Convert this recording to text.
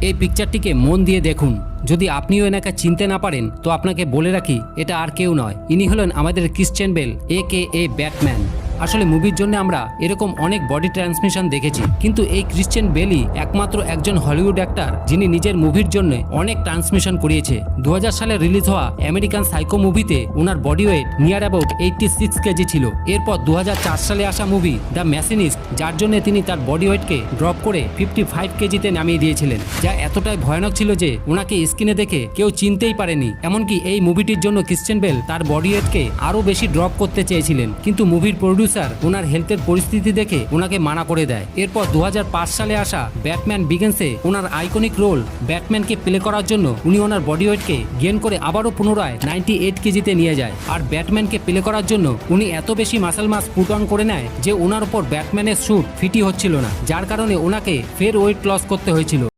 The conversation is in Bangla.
এই পিকচারটিকে মন দিয়ে দেখুন। যদি আপনিও এনাকে চিনতে না পারেন, তো আপনাকে বলে রাখি, এটা আর কেউ নয়। ইনি হলেন আমাদের ক্রিশ্চেন বেল এ কে এ ব্যাটম্যান আসলে মুভির জন্য আমরা এরকম অনেক বডি ট্রান্সমিশন দেখেছি। কিন্তু এই ক্রিশ্চিয়ান বেলি একমাত্র একজন হলিউড অ্যাক্টার যিনি নিজের মুভির জন্য অনেক ট্রান্সমিশন করিয়েছে। দু সালে রিলিজ হওয়া আমেরিকান সাইকো মুভিতে ওনার body weight near about eighty six KG ছিল। এরপর দুহাজার চার সালে আসা মুভি দ্য ম্যাসিনিস্ট যার জন্য তিনি তার বডি ওয়েটকে ড্রপ করে ফিফটি ফাইভ কেজিতে নামিয়ে দিয়েছিলেন। যা এতটাই ভয়ানক ছিল যে ওনাকে স্ক্রিনে দেখে কেউ চিনতেই পারেনি। এমনকি এই মুভিটির জন্য ক্রিশ্চিয়ান বেল তার বডি ওয়েটকে আরও বেশি ড্রপ করতে চেয়েছিলেন। কিন্তু মুভির প্রডিউসার ওনার হেলথের পরিস্থিতি দেখে ওনাকে মানা করে দেয়। এরপর দু হাজার পাঁচ সালে আসা ব্যাটম্যান বিগেন্সে ওনার আইকনিক রোল ব্যাটম্যানকে প্লে করার জন্য উনি ওনার বডি ওয়েটকে গেন করে আবারও পুনরায় নাইনটি এইট কেজিতে নিয়ে যায়। আর ব্যাটম্যানকে প্লে করার জন্য উনি এত বেশি মাসেল মাস পুট অন করে নেয় যে ওনার উপর ব্যাটম্যানের স্যুট ফিটি হচ্ছিল না, যার কারণে ওনাকে ফের ওয়েট লস করতে হয়েছিল।